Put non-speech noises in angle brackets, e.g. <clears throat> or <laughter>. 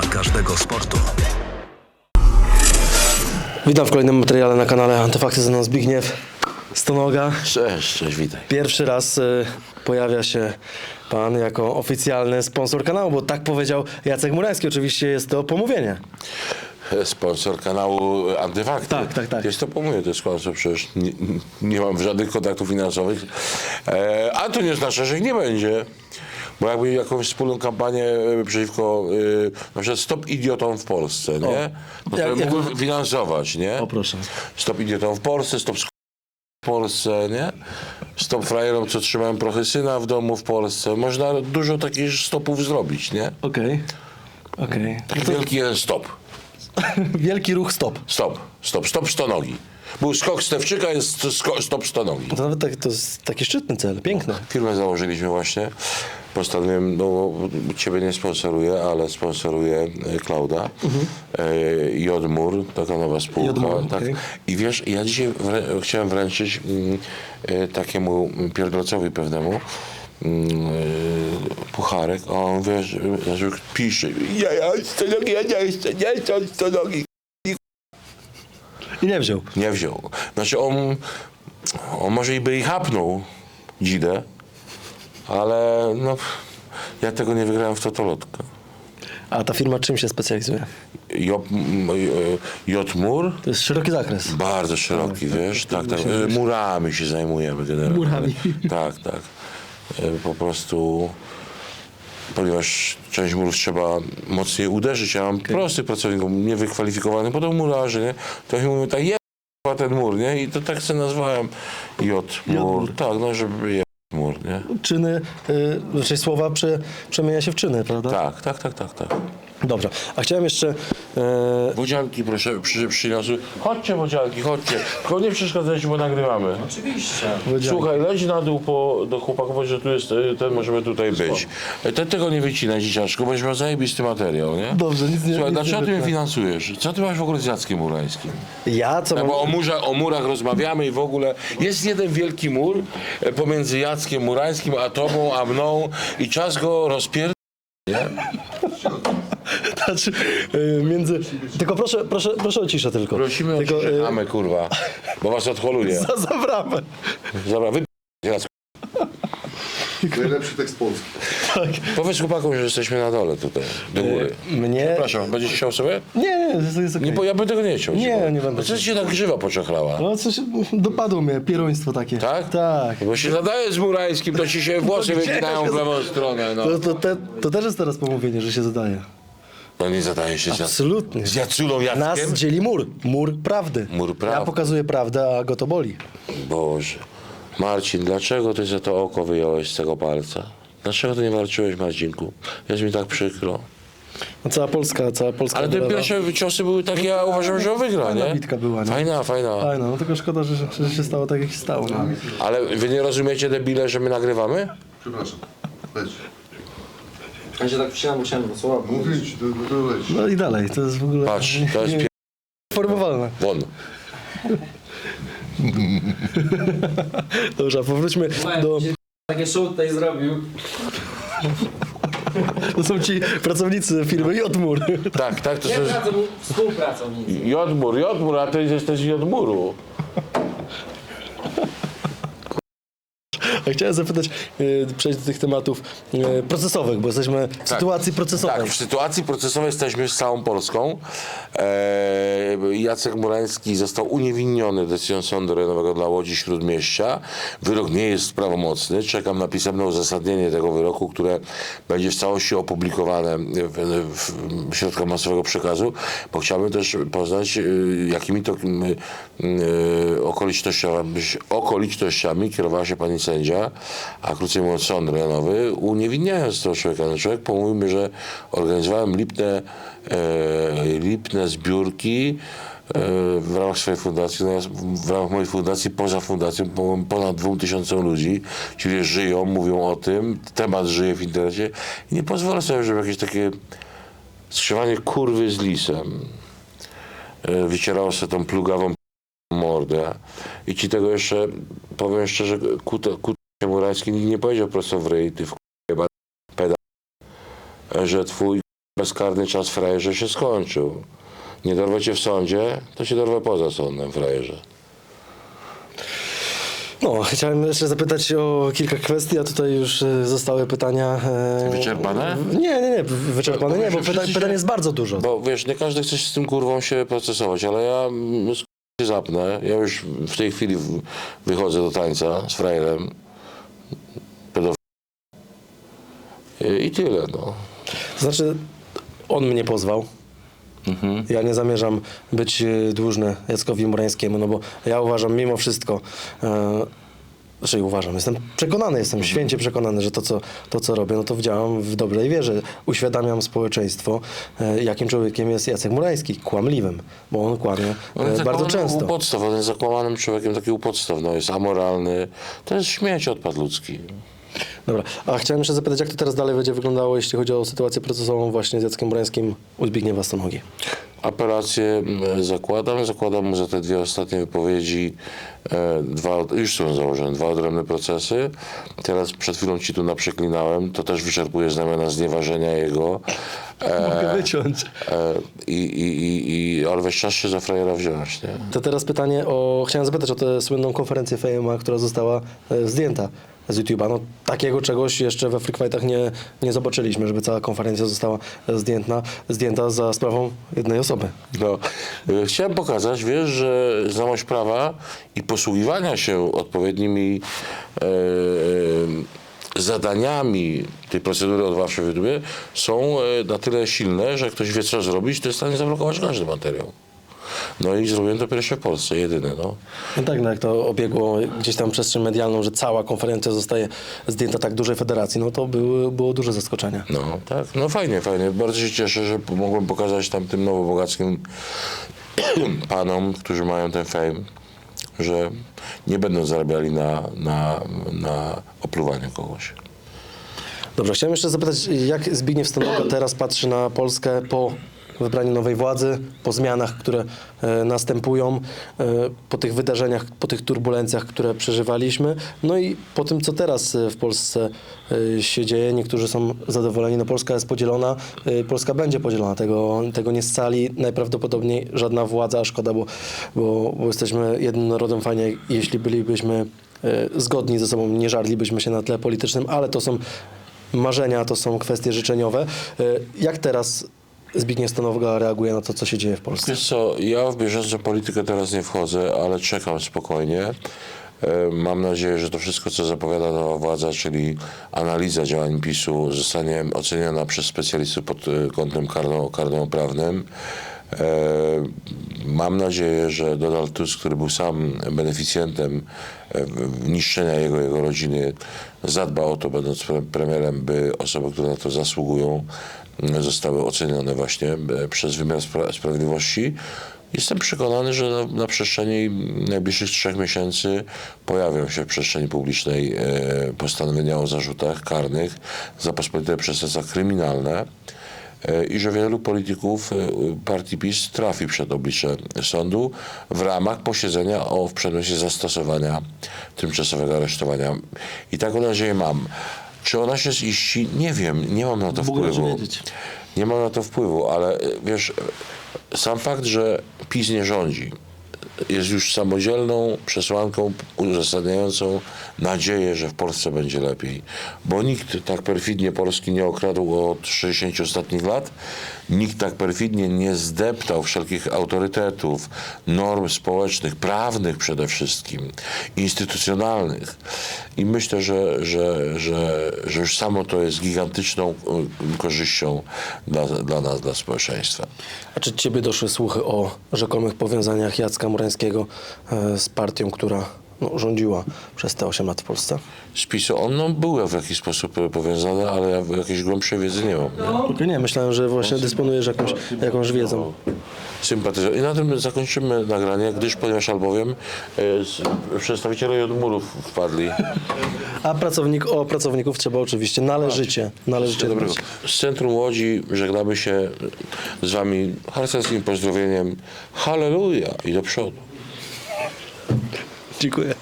dla każdego sportu. Witam w kolejnym materiale na kanale Antyfakty ze mną Zbigniew Stonoga. Cześć, cześć, witaj. Pierwszy raz y, pojawia się pan jako oficjalny sponsor kanału, bo tak powiedział Jacek Murański. Oczywiście jest to pomówienie. Sponsor kanału Antyfakty. Tak, tak, tak. Jest to pomówię, to jest sponsor, przecież nie, nie mam żadnych kontaktów finansowych. E, a to nie znaczy, że ich nie będzie. Bo jakby jakąś wspólną kampanię e, przeciwko e, na przykład Stop Idiotom w Polsce, nie? No to jak- jak- mógłbym finansować, nie? O, proszę. Stop Idiotom w Polsce, Stop sk- w Polsce, nie? Stop frajerom, co trzymają prochy syna w domu w Polsce. Można dużo takich stopów zrobić, nie? Okej. Okej. Taki wielki jeden stop. <laughs> Wielki ruch stop. Stop, stop, stop stonogi. Był skok Stewczyka, jest sko- stop stonogi. To nawet tak, to jest taki szczytny cel, piękny. Firmę założyliśmy właśnie. Postanowiłem, no ciebie nie sponsoruję, ale sponsoruję e, Klauda. E, Jodmur, taka nowa spółka. Jodmur, tak. okej. I wiesz, ja dzisiaj wrę- chciałem wręczyć mm, e, takiemu pierdolcowi pewnemu mm, e, pucharek, a on wiesz, e, że pisze, ja, ja, stonogi, ja nie chcę, nie chcę stonogi. I nie wziął. Nie wziął. Znaczy on, on może i by i chapnął dzidę, ale no, ja tego nie wygrałem w totolotkę. A ta firma czym się specjalizuje? Jot, m, e, Jotmur, To jest szeroki zakres. bardzo szeroki, wiesz, tak, tak, myślałem, e, murami się zajmujemy generalnie. Murami. Tak, tak. Po prostu, ponieważ część murów trzeba mocniej uderzyć, ja mam prostych pracowników, niewykwalifikowanych, potem murarzy, nie? To oni mówią tak, je ten mur, nie? I to tak sobie nazwałem Jotmur. Jotmur. Tak, no żeby je mur, nie? Czyny, y, znaczy słowa prze, przemienia się w czyny, prawda? Tak, tak, tak, tak, tak. Dobrze. A chciałem jeszcze... E, Wodzianki proszę, przy, przyniosły. Chodźcie wodzianki, chodźcie. Tylko nie przeszkadzajcie, bo nagrywamy. Oczywiście. Słuchaj, leć na dół po, do chłopaków, że tu jest e, ten, możemy tutaj być. E, Te, tego nie wycinaj dzieciaczku, bo będziesz miał zajebisty materiał, nie? Dobrze, nic nie- Słuchaj, nic dlaczego ty mnie wytnę. finansujesz? Co ty masz w ogóle z Jackiem Murańskim? ja, co No mam... bo o, murze, o murach rozmawiamy i w ogóle jest jeden wielki mur e, pomiędzy Jackiem Murańskim, a tobą, a mną i czas go rozpier... Znaczy, y, między... Tylko proszę, proszę, proszę o ciszę tylko. Prosimy o tylko, ciszę, y, mamy kurwa, bo was odholuje. <laughs> Za, za bramę. Dobra, wy... Jacku. Najlepszy tekst polski. Tak. Powiedz chłopakom, że jesteśmy na dole tutaj, do góry. Mnie... Przepraszam, będziesz chciał sobie? Nie, nie, jest, jest okej. Nie, bo ja bym tego nie chciał. Nie, nie będę No co ci się tak grzywa poczochrała? No coś dopadło mnie, pieroństwo takie. Tak? Tak. Bo się zadaje z Murańskim, to ci się włosy gdzie wyginają w lewą stronę, no. To, to, te, to też jest teraz pomówienie, że się zadaje. No nie zadaje się z, Absolutnie. z Jaculą Nas Jackiem? dzieli mur. Mur prawdy. Mur Ja prawdy. pokazuję prawdę, a go to boli. Boże. Marcin, dlaczego ty za to oko wyjąłeś z tego palca? Dlaczego ty nie walczyłeś, Marcinku? Jest mi tak przykro. No, cała Polska, cała Polska. Ale te pierwsze ciosy były takie, ja uważam, że on wygra, Fajna nie? bitka była, nie? Fajna, fajna. Fajno, no tylko szkoda, że, że się stało tak, jak się stało. No. Ale wy nie rozumiecie, debile, że my nagrywamy? Przepraszam. Leć. Ja się tak wsiadam, musiałem do słowa. Mówić, do, do, do leć. no i dalej, to jest w ogóle Patrz, to jest pier... formowalne. Won. Dobrze, a powróćmy do... Takie show tutaj zrobił. To są ci pracownicy firmy Jodmur. Tak, tak, to Nie są... pracą. Jodmur, Jodmur, a ty jesteś Jodmuru. A Chciałem zapytać, y, przejść do tych tematów y, procesowych, bo jesteśmy w sytuacji procesowej. Tak, w sytuacji procesowej jesteśmy z całą Polską. Eee, Jacek Murański został uniewinniony decyzją Sądu Rejonowego dla Łodzi Śródmieścia. Wyrok nie jest prawomocny. Czekam na pisemne uzasadnienie tego wyroku, które będzie w całości opublikowane w, w środkach masowego przekazu, bo chciałbym też poznać, y, jakimi to y, y, okolicznościami, okolicznościami kierowała się pani sędzia, a krócej mówiąc sąd rejonowy, uniewinniając tego człowieka. No człowiek pomówił mi, że organizowałem lipne, e, lipne zbiórki e, w ramach swojej fundacji, no w ramach mojej fundacji, poza fundacją ponad dwóm tysiącom ludzi. Ludzie żyją, mówią o tym, temat żyje w internecie i nie pozwolę sobie, żeby jakieś takie skrzywanie kurwy z lisem e, wycierało sobie tą plugawą mordę. I ci tego jeszcze, powiem szczerze, Kuta, Kuta Murański nikt nie powiedział prosto w ryj, ty w peda, że twój bezkarny czas frajerze się skończył. Nie dorwę cię w sądzie, to się dorwę poza sądem, frajerze. No, chciałem jeszcze zapytać o kilka kwestii, a tutaj już e, zostały pytania. e, Wyczerpane? Nie, nie, nie, wyczerpane nie, bo pyta, Wszyscy się- pytań jest bardzo dużo. Bo wiesz, nie każdy chce się z tym kurwą się procesować, ale ja mm, się zapnę. Ja już w tej chwili wychodzę do tańca z frajerem. Pedofil. I- tyle, no. Znaczy, on mnie pozwał. Ja nie zamierzam być e, dłużny Jackowi Murańskiemu, no bo ja uważam mimo wszystko, e, znaczy uważam, jestem przekonany, jestem święcie przekonany, że to co, to, co robię, no to działam w dobrej wierze. Uświadamiam społeczeństwo, e, jakim człowiekiem jest Jacek Murański, kłamliwym, bo on kłamie e, bardzo często. U podstaw, on jest zakłamanym człowiekiem, taki u podstaw, no, jest amoralny. To jest śmieć odpad ludzki. Dobra, a chciałem jeszcze zapytać, jak to teraz dalej będzie wyglądało, jeśli chodzi o sytuację procesową właśnie z Jackiem Murańskim u Zbigniewa Stanogi? Apelację zakładam, zakładam mu za te dwie ostatnie wypowiedzi, e, dwa, już są założone, dwa odrębne procesy. Teraz przed chwilą ci tu naprzeklinałem, to też wyczerpuje znamiona znieważenia jego. E, Mogę wyciąć. e, i, i, i, i, ale weź czas się za frajera wziąć, nie? To teraz pytanie o. Chciałem zapytać o tę słynną konferencję FEMA, która została zdjęta z YouTube'a. No, takiego czegoś jeszcze we Freak Fightach nie, nie zobaczyliśmy, żeby cała konferencja została e, zdjęta, zdjęta za sprawą jednej osoby. No, e, chciałem pokazać, wiesz, że znajomość prawa i posługiwania się odpowiednimi e, e, zadaniami tej procedury odwoławczej w YouTubie są na tyle silne, że ktoś wie, co zrobić, to jest w stanie zablokować każdy materiał. No i zrobiłem to pierwsze w Polsce, jedyne, no. No tak, no jak to obiegło gdzieś tam przestrzeń medialną, że cała konferencja zostaje zdjęta tak dużej federacji, no to było, było duże zaskoczenie. No, tak, no fajnie, fajnie. Bardzo się cieszę, że mogłem pokazać tam tym nowobogackim <clears throat> panom, którzy mają ten fame, że nie będą zarabiali na, na, na opluwaniu kogoś. Dobrze, chciałem jeszcze zapytać, jak Zbigniew Stanoga teraz patrzy na Polskę po wybraniu nowej władzy, po zmianach, które e, następują, e, po tych wydarzeniach, po tych turbulencjach, które przeżywaliśmy, no i po tym, co teraz e, w Polsce się dzieje. Niektórzy są zadowoleni, no Polska jest podzielona, Polska będzie podzielona, tego, tego nie scali najprawdopodobniej żadna władza, szkoda, bo, bo, bo jesteśmy jednym narodem, fajnie, jeśli bylibyśmy zgodni ze sobą, nie żarlibyśmy się na tle politycznym, ale to są marzenia, to są kwestie życzeniowe. Jak teraz Zbigniew Stanowga reaguje na to, co się dzieje w Polsce? Wiesz co, ja w bieżącą politykę teraz nie wchodzę, ale czekam spokojnie. E, Mam nadzieję, że to wszystko, co zapowiada nowa władza, czyli analiza działań PiSu, zostanie oceniona przez specjalistów pod e, kątem karno, karnoprawnym. E, Mam nadzieję, że Donald Tusk, który był sam beneficjentem e, niszczenia jego, jego rodziny, zadba o to, będąc pre- premierem, by osoby, które na to zasługują, zostały ocenione właśnie e, przez wymiar spra- sprawiedliwości. Jestem przekonany, że na, na przestrzeni najbliższych trzech miesięcy pojawią się w przestrzeni publicznej postanowienia o zarzutach karnych za pospolite przestępstwa kryminalne i że wielu polityków e, partii PiS trafi przed oblicze sądu w ramach posiedzenia o w przedmiocie zastosowania tymczasowego aresztowania. I taką nadzieję mam. Czy ona się ziści? Nie wiem, nie mam na to wpływu. Nie mam na to wpływu, ale e, wiesz, e, sam fakt, że PiS nie rządzi, jest już samodzielną przesłanką uzasadniającą nadzieję, że w Polsce będzie lepiej. Bo nikt tak perfidnie Polski nie okradł od 60 ostatnich lat, nikt tak perfidnie nie zdeptał wszelkich autorytetów, norm społecznych, prawnych przede wszystkim, instytucjonalnych. I myślę, że, że, że, że już samo to jest gigantyczną y, korzyścią dla, dla nas, dla społeczeństwa. A czy ciebie doszły słuchy o rzekomych powiązaniach Jacka Murańskiego e, z partią, która no, rządziła przez te 8 lat w Polsce? Z PiSu on no, był w jakiś sposób powiązany, ale ja jakiejś głębszej wiedzy nie mam. Nie? Okej, nie, myślałem, że właśnie dysponujesz jakąś, jakąś wiedzą. Sympatyzą. I na tym zakończymy nagranie, gdyż ponieważ albowiem e, przedstawiciele Jodmurów wpadli. A pracownik, o pracowników trzeba oczywiście należycie, należycie Dobrego. Z centrum Łodzi żegnamy się z wami harcerskim pozdrowieniem. Halleluja i do przodu. Dziękuję.